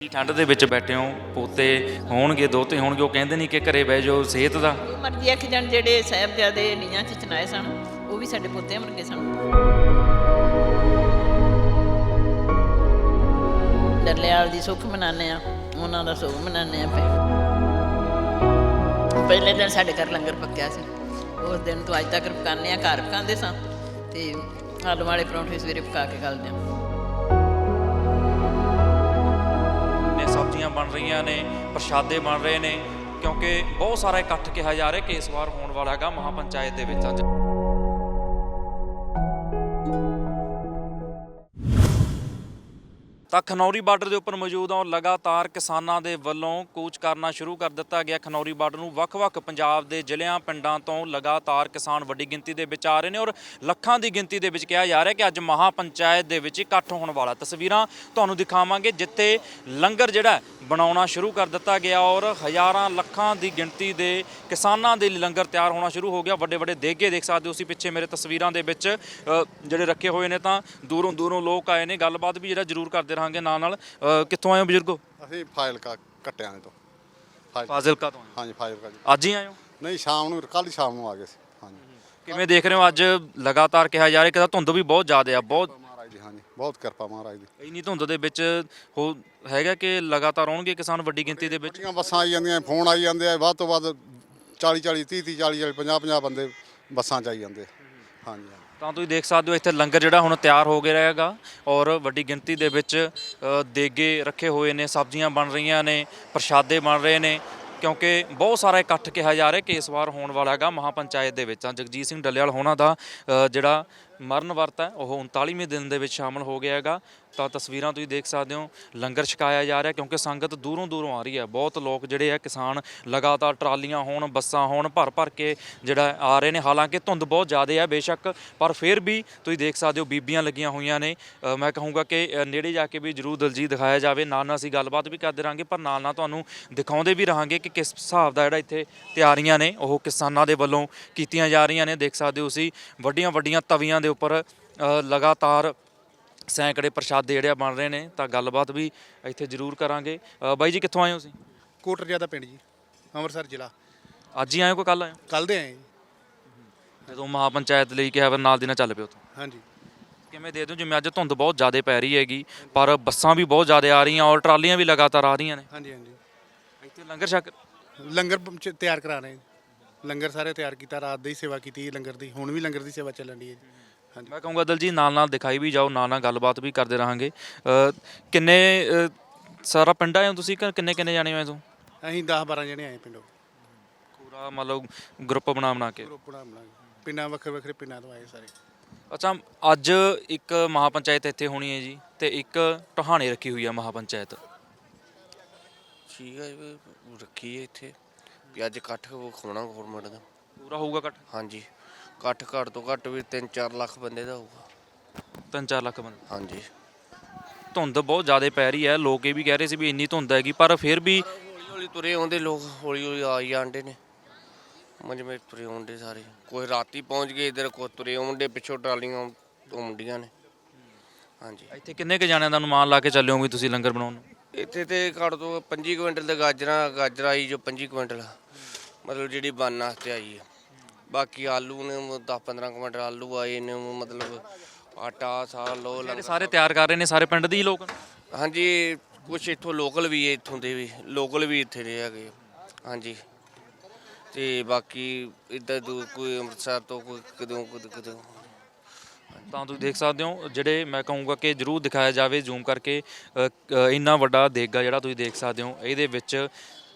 ਜੀ ਠੰਡ ਦੇ ਵਿੱਚ ਬੈਠੇ ਹੋ? ਪੋਤੇ ਹੋਣਗੇ, ਦੋਤੇ ਹੋਣਗੇ, ਉਹ ਕਹਿੰਦੇ ਨਹੀਂ ਕਿ ਘਰੇ ਬਹਿ ਜਾਓ ਸਿਹਤ ਦਾ। ਮਰਜ਼ੀ ਆਖੀ ਜਾਣ, ਜਿਹੜੇ ਸਾਹਿਬਜ਼ਾਦੇ ਨੀਆਂ ਚ ਚਨਾਏ ਸਨ, ਉਹ ਵੀ ਸਾਡੇ ਪੋਤਿਆਂ ਵਰਗੇ ਸਨ। ਦਰਲਿਆਲ ਦੀ ਸੁੱਖ ਮਨਾਉਂਦੇ ਆ, ਉਹਨਾਂ ਦਾ ਸੁੱਖ ਮਨਾਉਂਦੇ ਆ ਪਏ ਪਹਿਲੇ ਦਿਨ ਸਾਡੇ ਘਰ ਲੰਗਰ ਪੱਕਿਆ ਸੀ। ਉਸ ਦਿਨ ਤੋਂ ਅੱਜ ਤੱਕ ਪਕਾਉਂਦੇ ਆ, ਘਰ ਪਕਾਉਂਦੇ ਸਾਂ। ਤੇ ਆਲੂ ਵਾਲੇ ਪਰੌਂਠੇ ਸਵੇਰੇ ਪਕਾ ਕੇ ਖਾਂਦੇ ਆ। ਨੇ ਬਣ ਰਹੀਆਂ ਨੇ, ਪ੍ਰਸ਼ਾਦੇ ਬਣ ਰਹੇ ਨੇ, ਕਿਉਂਕਿ ਬਹੁਤ ਸਾਰਾ ਇਕੱਠ ਕਿਹਾ ਜਾ ਰਿਹਾ ਕਿ ਇਸ ਵਾਰ ਹੋਣ ਵਾਲਾ ਹੈਗਾ ਮਹਾਪੰਚਾਇਤ ਦੇ ਵਿੱਚ ਅੱਜ। ਤਾਂ ਖਨੌਰੀ ਬਾਰਡਰ ਦੇ ਉੱਪਰ ਮੌਜੂਦ ਹਾਂ ਲਗਾਤਾਰ ਕਿਸਾਨਾਂ ਦੇ ਵੱਲੋਂ ਕੂਚ ਕਰਨਾ ਸ਼ੁਰੂ ਕਰ ਦਿੱਤਾ ਗਿਆ। ਖਨੌਰੀ ਬਾਰਡਰ ਨੂੰ ਵੱਖ-ਵੱਖ ਪੰਜਾਬ ਦੇ ਜ਼ਿਲ੍ਹਿਆਂ, ਪਿੰਡਾਂ ਤੋਂ ਲਗਾਤਾਰ ਕਿਸਾਨ ਵੱਡੀ ਗਿਣਤੀ ਦੇ ਵਿੱਚ ਆ ਰਹੇ ਨੇ ਔਰ ਲੱਖਾਂ ਦੀ ਗਿਣਤੀ ਦੇ ਵਿੱਚ ਕਿਹਾ ਜਾ ਰਿਹਾ ਕਿ ਅੱਜ ਮਹਾਪੰਚਾਇਤ ਦੇ ਵਿੱਚ ਇਕੱਠ ਹੋਣ ਵਾਲਾ। ਤਸਵੀਰਾਂ ਤੁਹਾਨੂੰ ਦਿਖਾਵਾਂਗੇ, ਜਿੱਥੇ ਲੰਗਰ ਜਿਹੜਾ ਬਣਾਉਣਾ ਸ਼ੁਰੂ ਕਰ ਦਿੱਤਾ ਗਿਆ ਔਰ ਹਜ਼ਾਰਾਂ ਲੱਖਾਂ ਦੀ ਗਿਣਤੀ ਦੇ ਕਿਸਾਨਾਂ ਦੇ ਲਈ ਲੰਗਰ ਤਿਆਰ ਹੋਣਾ ਸ਼ੁਰੂ ਹੋ ਗਿਆ। ਵੱਡੇ ਵੱਡੇ ਦੇਗੇ ਦੇਖ ਸਕਦੇ ਹੋ ਤੁਸੀਂ ਪਿੱਛੇ ਮੇਰੇ ਤਸਵੀਰਾਂ ਦੇ ਵਿੱਚ ਜਿਹੜੇ ਰੱਖੇ ਹੋਏ ਨੇ ਤਾਂ ਦੂਰੋਂ ਦੂਰੋਂ ਲੋਕ ਆਏ ਨੇ। ਗੱਲਬਾਤ ਵੀ ਜਿਹੜਾ ਜ਼ਰੂਰ ਕਰਦੇ ਰਹਾਂਗੇ ਨਾਲ ਨਾਲ। ਅ, ਕਿੱਥੋਂ ਆਏ ਹੋ ਬਜ਼ੁਰਗੋ? ਅਸੀਂ ਫਾਈਲ ਕਾ ਕੱਟਿਆਂ ਤੋਂ। ਫਾਜ਼ਿਲਕਾ। ਤੋਂ। ਆਏ ਹੋ। ਹਾਂਜੀ ਫਾਈਲ ਕਾ ਜੀ। ਅੱਜ ਹੀ ਆਏ ਹੋ? ਨਹੀਂ ਸ਼ਾਮ ਨੂੰ ਕੱਲ ਹੀ ਸ਼ਾਮ ਨੂੰ ਆ ਗਏ ਸੀ। ਹਾਂਜੀ। ਕਿਵੇਂ ਦੇਖ ਰਹੇ ਹੋ ਅੱਜ ਲਗਾਤਾਰ ਕਿਹਾ ਜਾ ਰਿਹਾ ਕਿ ਤਾਂ ਧੁੰਦ ਵੀ ਬਹੁਤ ਜ਼ਿਆਦਾ ਆ ਬਹੁਤ ਮਹਾਰਾਜ ਦੀ ਹਾਂਜੀ। ਬਹੁਤ ਕਿਰਪਾ ਮਹਾਰਾਜ ਦੀ। ਇੰਨੀ ਧੁੰਦ ਦੇ ਵਿੱਚ ਹੋ ਹੈਗਾ ਕਿ ਲਗਾਤਾਰ ਆਉਣਗੇ ਕਿਸਾਨ ਵੱਡੀ ਗਿਣਤੀ ਦੇ ਵਿੱਚ? ਬੱਸਾਂ ਆਈ ਜਾਂਦੀਆਂ ਫੋਨ ਆਈ ਜਾਂਦੇ ਆ ਵੱਧ ਤੋਂ ਵੱਧ 40 40 30 30 40 40 50 50 ਬੰਦੇ ਬੱਸਾਂ ਚ ਆਈ ਜਾਂਦੇ ਹਾਂਜੀ ਹਾਂਜੀ। ਤਾਂ ਤੁਸੀਂ ਦੇਖ ਸਕਦੇ ਹੋ ਇੱਥੇ ਲੰਗਰ ਜਿਹੜਾ ਹੁਣ ਤਿਆਰ ਹੋ ਗਿਆ ਹੈਗਾ ਔਰ ਵੱਡੀ ਗਿਣਤੀ ਦੇ ਵਿੱਚ ਅ, ਦੇਗੇ ਰੱਖੇ ਹੋਏ ਨੇ ਸਬਜ਼ੀਆਂ ਬਣ ਰਹੀਆਂ ਨੇ ਪ੍ਰਸ਼ਾਦੇ ਬਣ ਰਹੇ ਨੇ ਕਿਉਂਕਿ ਬਹੁਤ ਸਾਰਾ ਇਕੱਠ ਕਿਹਾ ਜਾ ਰਿਹਾ ਕਿ ਇਸ ਵਾਰ ਹੋਣ ਵਾਲਾ ਹੈਗਾ ਮਹਾਪੰਚਾਇਤ ਦੇ ਵਿੱਚ। ਤਾਂ ਜਗਜੀਤ ਸਿੰਘ ਡੱਲੇਵਾਲ ਹੋਣਾ ਦਾ ਅ, ਜਿਹੜਾ ਮਰਨ ਵਰਤ ਹੈ, ਉਹ 39ਵੇਂ ਦਿਨ ਦੇ ਵਿੱਚ ਸ਼ਾਮਲ ਹੋ ਗਿਆ ਹੈਗਾ। ਤਾਂ ਤਸਵੀਰਾਂ ਤੁਸੀਂ ਦੇਖ ਸਕਦੇ ਹੋ, ਲੰਗਰ ਛਕਾਇਆ ਜਾ ਰਿਹਾ ਕਿਉਂਕਿ ਸੰਗਤ ਦੂਰੋਂ ਦੂਰੋਂ ਆ ਰਹੀ ਹੈ। ਬਹੁਤ ਲੋਕ ਜਿਹੜੇ ਆ ਕਿਸਾਨ ਲਗਾਤਾਰ ਟਰਾਲੀਆਂ ਹੋਣ, ਬੱਸਾਂ ਹੋਣ, ਭਰ ਭਰ ਕੇ ਜਿਹੜਾ ਆ ਰਹੇ ਨੇ। ਹਾਲਾਂਕਿ ਧੁੰਦ ਬਹੁਤ ਜ਼ਿਆਦਾ ਹੈ ਬੇਸ਼ੱਕ, ਪਰ ਫਿਰ ਵੀ ਤੁਸੀਂ ਦੇਖ ਸਕਦੇ ਹੋ, ਬੀਬੀਆਂ ਲੱਗੀਆਂ ਹੋਈਆਂ ਨੇ। ਮੈਂ ਕਹੂੰਗਾ ਕਿ ਨੇੜੇ ਜਾ ਕੇ ਵੀ ਜਰੂਰ ਦਲਜੀਤ ਦਿਖਾਇਆ ਜਾਵੇ। ਨਾਲ ਨਾਲ ਅਸੀਂ ਗੱਲਬਾਤ ਵੀ ਕਰਦੇ ਰਹਾਂਗੇ, ਪਰ ਨਾਲ ਨਾਲ ਤੁਹਾਨੂੰ ਦਿਖਾਉਂਦੇ ਵੀ ਰਹਾਂਗੇ ਕਿ ਕਿਸ ਹਿਸਾਬ ਦਾ ਜਿਹੜਾ ਇੱਥੇ ਤਿਆਰੀਆਂ ਨੇ, ਉਹ ਕਿਸਾਨਾਂ ਦੇ ਵੱਲੋਂ ਕੀਤੀਆਂ ਜਾ ਰਹੀਆਂ ਨੇ। ਦੇਖ ਸਕਦੇ ਹੋ ਤੁਸੀਂ ਵੱਡੀਆਂ ਵੱਡੀਆਂ ਤਵੀਆਂ ਦੇ ਉੱਪਰ ਲਗਾਤਾਰ ਸੈਂਕੜੇ ਪ੍ਰਸ਼ਾਦੇ ਜਿਹੜੇ ਆ ਬਣ ਰਹੇ ਨੇ ਤਾਂ ਗੱਲਬਾਤ ਵੀ ਇੱਥੇ ਜ਼ਰੂਰ ਕਰਾਂਗੇ। ਅ, ਬਾਈ ਜੀ ਕਿੱਥੋਂ ਆਏ ਹੋ ਤੁਸੀਂ? ਕੋਟਰ ਜ਼ਿਆਦਾ ਪਿੰਡ ਜੀ ਅੰਮ੍ਰਿਤਸਰ ਜ਼ਿਲ੍ਹਾ। ਅੱਜ ਹੀ ਆਏ ਹੋ ਕਿ ਕੱਲ ਆਏ ਹੋ? ਕੱਲ ਦੇ ਆਏ ਜੀ। ਜਦੋਂ ਮਹਾਪੰਚਾਇਤ ਲਈ ਕਿਹਾ ਫਿਰ ਨਾਲ ਦੀ ਨਾਲ ਚੱਲ ਪਿਓ ਉੱਥੋਂ। ਹਾਂਜੀ। ਕਿਵੇਂ ਦੇ ਦਿਓ ਜਿਵੇਂ ਅੱਜ ਧੁੰਦ ਬਹੁਤ ਜ਼ਿਆਦਾ ਪੈ ਰਹੀ ਹੈਗੀ ਪਰ ਬੱਸਾਂ ਵੀ ਬਹੁਤ ਜ਼ਿਆਦਾ ਆ ਰਹੀਆਂ ਔਰ ਟਰਾਲੀਆਂ ਵੀ ਲਗਾਤਾਰ ਆ ਰਹੀਆਂ ਨੇ। ਹਾਂਜੀ ਹਾਂਜੀ। ਇੱਥੇ ਲੰਗਰ ਛਕ ਲੰਗਰ ਪ- ਚ ਤਿਆਰ ਕਰਾ ਰਹੇ ਜੀ। ਲੰਗਰ ਸਾਰੇ ਤਿਆਰ ਕੀਤਾ ਰਾਤ ਦੀ ਸੇਵਾ ਕੀਤੀ ਜੀ ਲੰਗਰ ਦੀ ਹੁਣ ਵੀ ਲੰਗਰ ਦੀ ਸੇਵਾ ਚੱਲਣ ਦੀ ਹੈ ਜੀ। ਮੈਂ ਕਹੂੰਗਾ ਦਲਜੀਤ ਨਾਲ ਨਾਲ ਦਿਖਾਈ ਵੀ ਜਾਓ ਨਾਲ ਨਾਲ ਗੱਲਬਾਤ ਵੀ ਕਰਦੇ ਰਹਾਂਗੇ। ਅ, ਕਿੰਨੇ ਅ, ਸਾਰਾ ਪਿੰਡ ਆਏ ਹੋ ਤੁਸੀਂ ਕਿ ਕਿੰਨੇ ਕਿੰਨੇ ਜਾਣੇ ਹੋਏ ਤੋਂ ਅਸੀਂ 10 12 ਜਣੇ ਆਏ ਪਿੰਡੋਂ। ਪੂਰਾ ਮਤਲਬ ਗਰੁੱਪ ਬਣਾ ਬਣਾ ਕੇ? ਗਰੁੱਪ ਬਣਾ ਬਣਾ ਕੇ। ਪਿੰਡਾਂ ਵੱਖਰੇ ਵੱਖਰੇ ਪਿੰਡਾਂ ਤੋਂ ਆਏ ਸਾਰੇ। ਅੱਛਾ ਅੱਜ ਇੱਕ ਮਹਾਪੰਚਾਇਤ ਇੱਥੇ ਹੋਣੀ ਹੈ ਜੀ ਤੇ ਇੱਕ ਟਹਾਣੇ ਰੱਖੀ ਹੋਈ ਹੈ ਮਹਾਪੰਚਾਇਤ। ਠੀਕ ਹੈ ਜੀ, ਰੱਖੀ ਹੈ ਇੱਥੇ। ਵੀ ਅੱਜ ਇਕੱਠ ਵਿਖਾਉਣਾ ਗੌਰਮੈਂਟ ਦਾ। ਪੂਰਾ ਹੋਊਗਾ ਇਕੱਠ? ਹਾਂਜੀ। ਇਕੱਠ ਘੱਟ ਤੋਂ ਘੱਟ ਵੀ 3-4 ਲੱਖ ਬੰਦੇ ਦਾ ਹੋਊਗਾ। 3-4 ਲੱਖ ਬੰਦੇ। ਹਾਂਜੀ। ਧੁੰਦ ਬਹੁਤ ਜ਼ਿਆਦਾ ਪੈ ਰਹੀ ਹੈ ਲੋਕ ਇਹ ਵੀ ਕਹਿ ਰਹੇ ਸੀ ਵੀ ਇੰਨੀ ਧੁੰਦ ਹੈਗੀ ਪਰ ਫਿਰ ਵੀ ਹੌਲੀ ਹੌਲੀ ਤੁਰੇ ਆਉਂਦੇ ਲੋਕ ਹੌਲੀ ਹੌਲੀ ਆ ਹੀ ਜਾਂਦੇ ਨੇ। ਮੰਜਮੇ ਤੁਰੇ ਆਉਂਦੇ ਸਾਰੇ। ਕੋਈ ਰਾਤੀ ਪਹੁੰਚ ਗਏ ਇਧਰ ਕੋਈ ਤੁਰੇ ਆਉਂਦੇ ਪਿੱਛੋਂ ਟਰਾਲੀਆਂ ਆਉਂਦੀਆਂ ਨੇ। ਹਾਂਜੀ। ਇੱਥੇ ਕਿੰਨੇ ਕ ਜਾਣਿਆਂ ਦਾ ਅਨੁਮਾਨ ਲਾ ਕੇ ਚੱਲਿਓ ਵੀ ਤੁਸੀਂ ਲੰਗਰ ਬਣਾਉਣ ਨੂੰ? ਇੱਥੇ ਤੇ ਘੱਟ ਤੋਂ 25 ਕੁਇੰਟਲ ਦੇ ਗਾਜਰਾਂ ਗਾਜਰ ਆਈ ਜੋ 25 ਕੁਇੰਟਲ ਮਤਲਬ ਜਿਹੜੀ ਬਣਨ ਵਾਸਤੇ ਆਈ ਹੈ ਬਾਕੀ ਆਲੂ ਨੇ 10 15 ਕੁਇੰਟਲ ਆਲੂ ਆਏ ਨੇ ਮਤਲਬ ਆਟਾ ਸਾਰਾ ਲੋ ਇਹ ਸਾਰੇ ਤਿਆਰ ਕਰ ਰਹੇ ਨੇ ਸਾਰੇ ਪਿੰਡ ਦੇ ਹੀ ਲੋਕ? ਹਾਂਜੀ ਕੁਝ ਇੱਥੋਂ ਲੋਕਲ ਵੀ ਹੈ ਇੱਥੋਂ ਦੇ ਵੀ ਲੋਕਲ ਵੀ ਇੱਥੇ ਦੇ ਹੈਗੇ ਹਾਂਜੀ। ਤੇ ਬਾਕੀ ਇੱਧਰ ਦੂਰ ਕੋਈ ਅੰਮ੍ਰਿਤਸਰ ਤੋਂ ਕੋਈ ਕਦੋਂ ਕਦੋਂ ਤਾਂ ਤੁਸੀਂ ਦੇਖ ਸਕਦੇ ਹੋ ਜਿਹੜੇ ਮੈਂ ਕਹੂੰਗਾ ਕਿ ਜਰੂਰ ਦਿਖਾਇਆ ਜਾਵੇ ਜ਼ੂਮ ਕਰਕੇ ਇੰਨਾ ਵੱਡਾ ਦੇਗਾ ਜਿਹੜਾ ਤੁਸੀਂ ਦੇਖ ਸਕਦੇ ਹੋ ਇਹਦੇ ਵਿੱਚ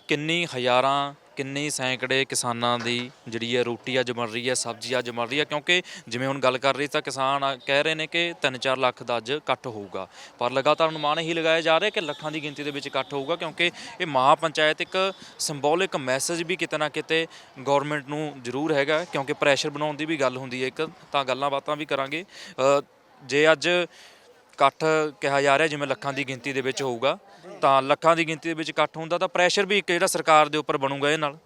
ਕਿੰਨੀ ਹਜ਼ਾਰਾਂ ਕਿੰਨੀ ਸੈਂਕੜੇ ਕਿਸਾਨਾਂ ਦੀ ਜਿਹੜੀ ਹੈ ਰੋਟੀ ਅੱਜ ਬਣ ਰਹੀ ਹੈ ਸਬਜ਼ੀ ਅੱਜ ਬਣ ਰਹੀ ਹੈ ਕਿਉਂਕਿ ਜਿਵੇਂ ਹੁਣ ਗੱਲ ਕਰ ਰਹੀ ਤਾਂ ਕਿਸਾਨ ਆ- ਕਹਿ ਰਹੇ ਨੇ ਕਿ 3-4 ਲੱਖ ਦਾ ਅੱਜ ਇਕੱਠ ਹੋਊਗਾ। ਪਰ ਲਗਾਤਾਰ ਅਨੁਮਾਨ ਇਹੀ ਲਗਾਇਆ ਜਾ ਰਿਹਾ ਕਿ ਲੱਖਾਂ ਦੀ ਗਿਣਤੀ ਦੇ ਵਿੱਚ ਇਕੱਠ ਹੋਊਗਾ ਕਿਉਂਕਿ ਇਹ ਮਹਾਪੰਚਾਇਤ ਇੱਕ ਸਿੰਬੋਲਿਕ ਮੈਸੇਜ ਵੀ ਕਿਤੇ ਨਾ ਕਿਤੇ ਗਵਰਨਮੈਂਟ ਨੂੰ ਜ਼ਰੂਰ ਹੈਗਾ ਕਿਉਂਕਿ ਪ੍ਰੈਸ਼ਰ ਬਣਾਉਣ ਦੀ ਵੀ ਗੱਲ ਹੁੰਦੀ ਹੈ ਇੱਕ ਤਾਂ ਗੱਲਾਂ ਬਾਤਾਂ ਵੀ ਕਰਾਂਗੇ। ਅ, ਜੇ ਅੱਜ ਇਕੱਠ ਕਿਹਾ ਜਾ ਰਿਹਾ ਜਿਵੇਂ ਲੱਖਾਂ ਦੀ ਗਿਣਤੀ ਦੇ ਵਿੱਚ ਹੋਊਗਾ ਤਾਂ ਲੱਖਾਂ ਦੀ ਗਿਣਤੀ ਦੇ ਵਿੱਚ ਇਕੱਠ ਹੁੰਦਾ ਤਾਂ ਪ੍ਰੈਸ਼ਰ ਵੀ ਇੱਕ ਜਿਹੜਾ ਸਰਕਾਰ ਦੇ ਉੱਪਰ ਬਣੂਗਾ ਇਹ ਨਾਲ।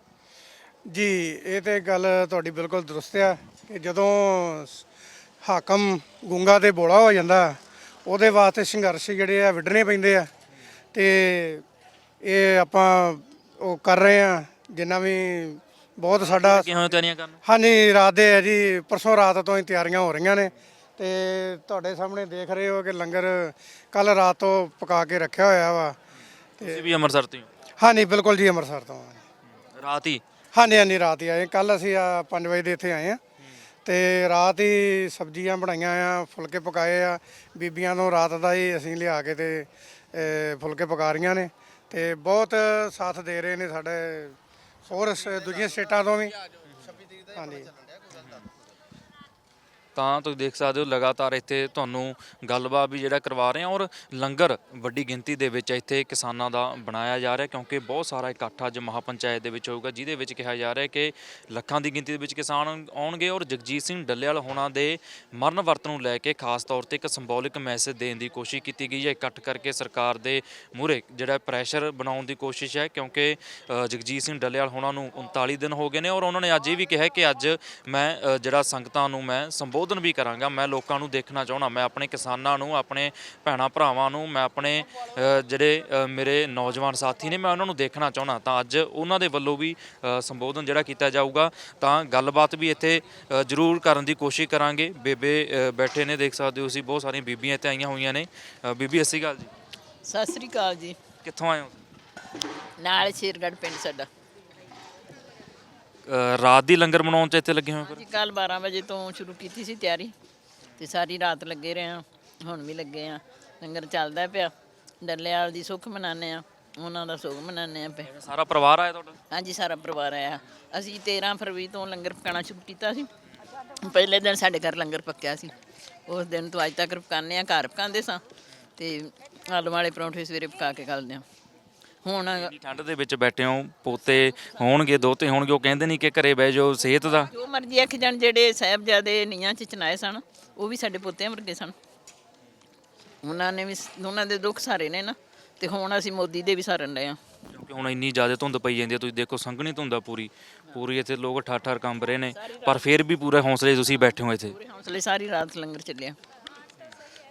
ਜੀ ਇਹ ਤੇ ਗੱਲ ਤੁਹਾਡੀ ਬਿਲਕੁਲ ਦਰੁਸਤ ਆ ਕਿ ਜਦੋਂ ਹਾਕਮ ਗੁੰਗਾ ਤੇ ਬੋਲਾ ਹੋ ਜਾਂਦਾ ਉਹਦੇ ਵਾਸਤੇ ਸੰਘਰਸ਼ ਜਿਹੜੇ ਆ ਵਿੱਢਣੇ ਪੈਂਦੇ ਆ ਤੇ ਇਹ ਆਪਾਂ ਉਹ ਕਰ ਰਹੇ ਆ ਜਿੰਨਾ ਵੀ ਬਹੁਤ ਸਾਡਾ ਕਿਵੇਂ ਤਿਆਰੀਆਂ ਕਰਨ? ਹਾਂਜੀ ਰਾਤ ਦੇ ਹੈ ਜੀ ਪਰਸੋਂ ਰਾਤ ਤੋਂ ਹੀ ਤਿਆਰੀਆਂ ਹੋ ਰਹੀਆਂ ਨੇ। ਤੇ ਤੁਹਾਡੇ ਸਾਹਮਣੇ ਦੇਖ ਰਹੇ ਹੋ ਕਿ ਲੰਗਰ ਕੱਲ ਰਾਤ ਤੋਂ ਪਕਾ ਕੇ ਰੱਖਿਆ ਹੋਇਆ ਵਾ। ਤੁਸੀਂ ਵੀ ਅੰਮ੍ਰਿਤਸਰ ਤੋਂ ਹੀ ਹੋ। ਹਾਂਜੀ ਬਿਲਕੁਲ ਜੀ ਅੰਮ੍ਰਿਤਸਰ ਤੋਂ ਹਾਂ। ਰਾਤ ਹੀ? ਹਾਂਜੀ ਹਾਂਜੀ ਰਾਤ ਹੀ ਆਏ। ਕੱਲ ਅਸੀਂ ਆ 5 ਵਜੇ ਦੇ ਇੱਥੇ ਆਏ ਆ ਤੇ ਰਾਤ ਹੀ ਸਬਜ਼ੀਆਂ ਬਣਾਈਆਂ ਆ ਫੁਲਕੇ ਪਕਾਏ ਆ। ਬੀਬੀਆਂ ਨੂੰ ਰਾਤ ਦਾ ਹੀ ਅਸੀਂ ਲਿਆ ਕੇ ਤੇ ਅ, ਫੁਲਕੇ ਪਕਾ ਰਹੀਆਂ ਨੇ। ਤੇ ਬਹੁਤ ਸਾਥ ਦੇ ਰਹੇ ਨੇ ਸਾਡੇ ਹੋਰ ਸ- ਦੂਜੀਆਂ ਸਟੇਟਾਂ ਤੋਂ ਵੀ। ਹਾਂਜੀ। ਤਾਂ ਤੁਸੀਂ ਦੇਖ ਸਕਦੇ ਹੋ ਲਗਾਤਾਰ ਇੱਥੇ ਤੁਹਾਨੂੰ ਗੱਲਬਾਤ ਵੀ ਜਿਹੜਾ ਕਰਵਾ ਰਹੇ ਹਾਂ ਔਰ ਲੰਗਰ ਵੱਡੀ ਗਿਣਤੀ ਦੇ ਵਿੱਚ ਇੱਥੇ ਕਿਸਾਨਾਂ ਦਾ ਬਣਾਇਆ ਜਾ ਰਿਹਾ ਕਿਉਂਕਿ ਬਹੁਤ ਸਾਰਾ ਇਕੱਠ ਅੱਜ ਮਹਾਪੰਚਾਇਤ ਦੇ ਵਿੱਚ ਹੋਊਗਾ, ਜਿਹਦੇ ਵਿੱਚ ਕਿਹਾ ਜਾ ਰਿਹਾ ਕਿ ਲੱਖਾਂ ਦੀ ਗਿਣਤੀ ਦੇ ਵਿੱਚ ਕਿਸਾਨ ਆਉਣਗੇ ਔਰ ਜਗਜੀਤ ਸਿੰਘ ਡੱਲੇਵਾਲ ਹੋਣਾ ਦੇ ਮਰਨ ਵਰਤ ਨੂੰ ਲੈ ਕੇ ਖਾਸ ਤੌਰ ਤੇ ਇੱਕ ਸਿੰਬੋਲਿਕ ਮੈਸੇਜ ਦੇਣ ਦੀ ਕੋਸ਼ਿਸ਼ ਕੀਤੀ ਗਈ ਹੈ। ਇਕੱਠ ਕਰਕੇ ਸਰਕਾਰ ਦੇ ਮੂਹਰੇ ਜਿਹੜਾ ਪ੍ਰੈਸ਼ਰ ਬਣਾਉਣ ਦੀ ਕੋਸ਼ਿਸ਼ ਹੈ ਕਿਉਂਕਿ ਜਗਜੀਤ ਸਿੰਘ ਡੱਲੇਵਾਲ ਹੋਣਾ ਨੂੰ 39 ਦਿਨ ਹੋ ਗਏ ਨੇ ਔਰ ਉਹਨਾਂ ਨੇ ਅੱਜ ਇਹ ਵੀ ਕਿਹਾ ਕਿ ਅੱਜ ਮੈਂ ਜਿਹੜਾ ਸੰਗਤਾਂ ਨੂੰ ਮੈਂ ਸੰਬੋਧਨ ਵੀ ਕਰਾਂਗਾ। ਮੈਂ ਲੋਕਾਂ ਨੂੰ ਦੇਖਣਾ ਚਾਹਣਾ ਮੈਂ ਆਪਣੇ ਕਿਸਾਨਾਂ ਨੂੰ ਆਪਣੇ ਭੈਣਾਂ ਭਰਾਵਾਂ ਨੂੰ ਮੈਂ ਆਪਣੇ ਜਿਹੜੇ ਮੇਰੇ ਨੌਜਵਾਨ ਸਾਥੀ ਨੇ ਮੈਂ ਉਹਨਾਂ ਨੂੰ ਦੇਖਣਾ ਚਾਹਣਾ ਤਾਂ ਅੱਜ ਉਹਨਾਂ ਦੇ ਵੱਲੋਂ ਵੀ ਸੰਬੋਧਨ ਜਿਹੜਾ ਕੀਤਾ ਜਾਊਗਾ ਤਾਂ ਗੱਲਬਾਤ ਵੀ ਇੱਥੇ ਜ਼ਰੂਰ ਕਰਨ ਦੀ ਕੋਸ਼ਿਸ਼ ਕਰਾਂਗੇ। ਬੇਬੇ ਬੈਠੇ ਨੇ ਦੇਖ ਸਕਦੇ ਹੋ ਤੁਸੀਂ ਬਹੁਤ ਸਾਰੀਆਂ ਬੀਬੀਆਂ ਇੱਥੇ ਆਈਆਂ ਹੋਈਆਂ ਨੇ। ਬੀਬੀ ਅਸੀਂ ਗੱਲ ਜੀ। ਸਤਿ ਸ੍ਰੀ ਅਕਾਲ ਜੀ। ਕਿੱਥੋਂ ਆਏ ਹੋ? ਨਾਲ ਸ਼ੇਰਗੜ੍ਹ ਪਿੰਡ ਸਾਡਾ। ਅ, ਰਾਤ ਦੀ ਲੰਗਰ ਬਣਾਉਣ ਚ ਇੱਥੇ ਲੱਗੇ ਹੋਏ ਫਿਰ? ਜੀ ਕੱਲ 12 ਵਜੇ ਤੋਂ ਸ਼ੁਰੂ ਕੀਤੀ ਸੀ ਤਿਆਰੀ ਤੇ ਸਾਰੀ ਰਾਤ ਲੱਗੇ ਰਹੇ ਆ ਹੁਣ ਵੀ ਲੱਗੇ ਆ ਲੰਗਰ ਚੱਲਦਾ ਪਿਆ ਡੱਲੇਵਾਲ ਦੀ ਸੁੱਖ ਮਨਾਉਂਦੇ ਆ ਉਹਨਾਂ ਦਾ ਸੁੱਖ ਮਨਾਉਂਦੇ ਆ ਪਏ ਸਾਰਾ ਪਰਿਵਾਰ ਆਇਆ ਤੁਹਾਡਾ? ਹਾਂਜੀ ਸਾਰਾ ਪਰਿਵਾਰ ਆਇਆ। ਅਸੀਂ 13 ਫਰਵਰੀ ਤੋਂ ਲੰਗਰ ਪਕਾਉਣਾ ਸ਼ੁਰੂ ਕੀਤਾ ਸੀ। ਪਹਿਲੇ ਦਿਨ ਸਾਡੇ ਘਰ ਲੰਗਰ ਪੱਕਿਆ ਸੀ। ਉਸ ਦਿਨ ਤੋਂ ਅੱਜ ਤੱਕ ਪਕਾਉਂਦੇ ਆ ਘਰ ਪਕਾਉਂਦੇ ਸਾਂ ਤੇ ਆਲੂ ਵਾਲੇ ਪਰੌਂਠੇ ਸਵੇਰੇ ਪਕਾ ਕੇ ਖਾਂਦੇ ਆ ਹੁਣ ਇੰਨੀ ਠੰਡ ਦੇ ਵਿੱਚ ਬੈਠੇ ਹੋ ਪੋਤੇ ਹੋਣਗੇ ਦੋਤੇ ਹੋਣਗੇ ਉਹ ਕਹਿੰਦੇ ਨਹੀਂ ਕਿ ਘਰੇ ਬਹਿ ਜਾਓ ਸਿਹਤ ਦਾ। ਜੋ ਮਰਜ਼ੀ ਆਖ ਜਾਣ ਜਿਹੜੇ ਸਾਹਿਬਜ਼ਾਦੇ ਨੀਆਂ ਚ ਚਨਾਏ ਸਨ ਉਹ ਵੀ ਸਾਡੇ ਪੋਤਿਆਂ ਵਰਗੇ ਸਨ। ਉਹਨਾਂ ਨੇ ਵੀ ਉਹਨਾਂ ਦੇ ਦੁੱਖ ਸਾਰੇ ਨੇ ਨਾ ਤੇ ਹੁਣ ਅਸੀਂ ਮੋਦੀ ਦੇ ਵੀ ਸਾਰਨ ਰਹੇ ਆ ਕਿਉਂਕਿ ਹੁਣ ਇੰਨੀ ਜ਼ਿਆਦਾ ਧੁੰਦ ਪਈ ਜਾਂਦੀ ਹੈ ਤੁਸੀਂ ਦੇਖੋ ਸੰਘਣੀ ਧੁੰਦ ਆ ਪੂਰੀ ਪੂਰੀ ਇੱਥੇ ਲੋਕ ਠਾਠਾਰ ਕੰਬ ਰਹੇ ਨੇ ਪਰ ਫਿਰ ਵੀ ਪੂਰੇ ਹੌਸਲੇ 'ਚ ਤੁਸੀਂ ਬੈਠੇ ਹੋ ਇੱਥੇ। ਪੂਰੇ ਹੌਸਲੇ ਸਾਰੀ ਰਾਤ ਲੰਗਰ ਚੱਲਿਆ।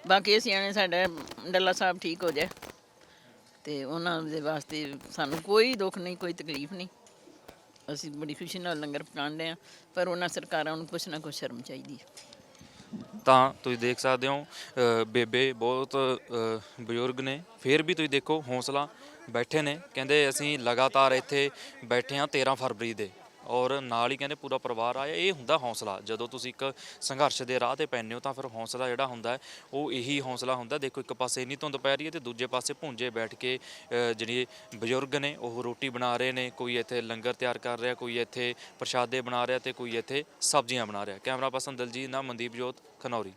ਬਾਕੀ ਅਸੀਂ ਆਣੇ ਸਾਡਾ ਡੱਲਾ ਸਾਹਿਬ ਠੀਕ ਹੋ ਜਾਏ। ਤੇ ਉਹਨਾਂ ਦੇ ਵਾਸਤੇ ਸਾਨੂੰ ਕੋਈ ਦੁੱਖ ਨਹੀਂ ਕੋਈ ਤਕਲੀਫ ਨਹੀਂ। ਅਸੀਂ ਬੜੀ ਖੁਸ਼ੀ ਨਾਲ ਲੰਗਰ ਪਕਾਉਂਦੇ ਆ ਪਰ ਉਹਨਾਂ ਸਰਕਾਰਾਂ ਨੂੰ ਕੁਛ ਨਾ ਕੁਛ ਸ਼ਰਮ ਚਾਹੀਦੀ ਹੈ। ਤਾਂ ਤੁਸੀਂ ਦੇਖ ਸਕਦੇ ਹੋ ਅ, ਬੇਬੇ ਬਹੁਤ ਅ, ਬਜ਼ੁਰਗ ਨੇ ਫਿਰ ਵੀ ਤੁਸੀਂ ਦੇਖੋ ਹੌਸਲਾ ਬੈਠੇ ਨੇ। ਕਹਿੰਦੇ ਅਸੀਂ ਲਗਾਤਾਰ ਇੱਥੇ ਬੈਠੇ ਹਾਂ 13 ਫਰਵਰੀ ਦੇ। ਔਰ ਨਾਲ ਹੀ ਕਹਿੰਦੇ ਪੂਰਾ ਪਰਿਵਾਰ ਆਇਆ। ਇਹ ਹੁੰਦਾ ਹੌਸਲਾ। ਜਦੋਂ ਤੁਸੀਂ ਇੱਕ ਸੰਘਰਸ਼ ਦੇ ਰਾਹ ਤੇ ਪੈਂਦੇ ਹੋ ਤਾਂ ਫਿਰ ਹੌਸਲਾ ਜਿਹੜਾ ਹੁੰਦਾ ਹੈ ਉਹ ਇਹੀ ਹੌਸਲਾ ਹੁੰਦਾ ਦੇਖੋ ਇੱਕ ਪਾਸੇ ਇੰਨੀ ਧੁੰਦ ਪੈ ਰਹੀ ਹੈ ਤੇ ਦੂਜੇ ਪਾਸੇ ਭੁੰਜੇ ਬੈਠ ਕੇ ਅ, ਜਿਹੜੀ ਬਜ਼ੁਰਗ ਨੇ ਉਹ ਰੋਟੀ ਬਣਾ ਰਹੇ ਨੇ। ਕੋਈ ਇੱਥੇ ਲੰਗਰ ਤਿਆਰ ਕਰ ਰਿਹਾ ਕੋਈ ਇੱਥੇ ਪ੍ਰਸ਼ਾਦੇ ਬਣਾ ਰਿਹਾ ਤੇ ਕੋਈ ਇੱਥੇ ਸਬਜ਼ੀਆਂ ਬਣਾ ਰਿਹਾ। ਕੈਮਰਾ ਪਰਸਨ ਦਲਜੀਤ ਨਾ ਮਨਦੀਪ ਜੋਤ ਖਨੌਰੀ।